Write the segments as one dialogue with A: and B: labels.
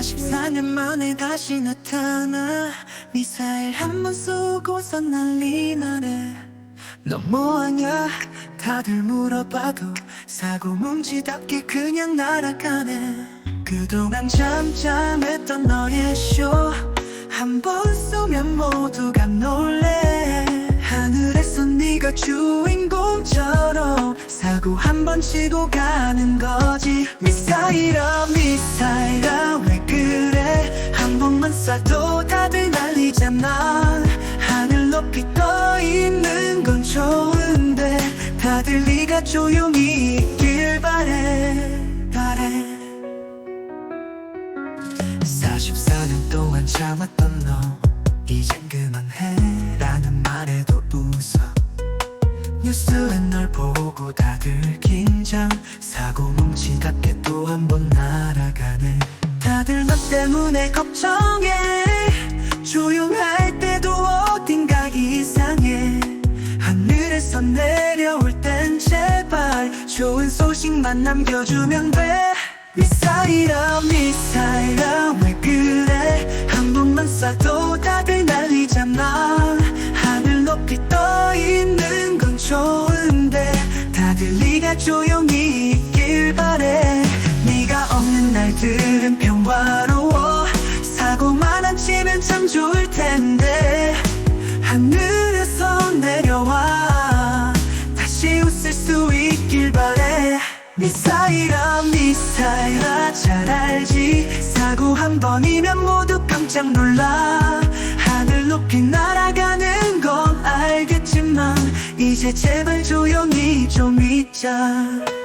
A: 44년 만에 다시 나타나 미사일 한 번 쏘고서 난리 나네. 너 뭐하냐? 다들 물어봐도 사고 뭉치답게 그냥 날아가네. 그동안 잠잠했던 너의 쇼 한 번 쏘면 모두가 놀래. 하늘에서 네가 주인공처럼 사고 한 번 치고 가는 거지. 미사 난리잖아 하늘 높이 떠 있는 건 좋은데 다들 네가 조용히 있길 바래 바래. 44년 동안 참았던 너 이젠 그만해 라는 말에도 웃어. 뉴스에 널 보고 다들 긴장 사고 뭉치 같게 또 한 번 날아가네. 다들 너 때문에 걱정 내려올 땐 제발 좋은 소식만 남겨주면 돼. 미사일아 미사일아 왜 그래? 한 번만 쏴도 다들 난리잖아 하늘 높이 떠 있는 건 좋은데 다들 네가 조용히 있길 바래. 네가 없는 날들은 평화로워. 사고만 안 치면 참 좋을 텐데 미사일아 미사일아 잘 알지? 사고 한 번이면 모두 깜짝 놀라. 하늘 높이 날아가는 건 알겠지만 이제 제발 조용히 좀 있자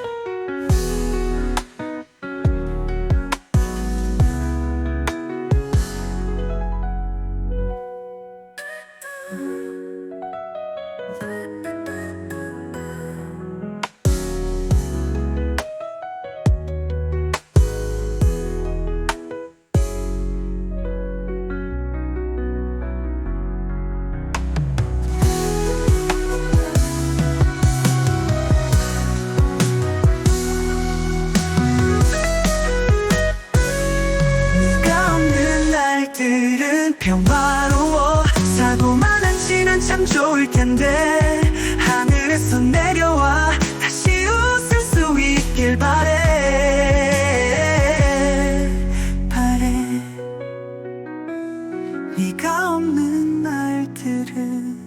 A: 것들은 평화로워. 사고만한 치면 참 좋을 텐데 하늘에서 내려와 다시 웃을 수 있길 바래. 바래. 네가 없는 날들은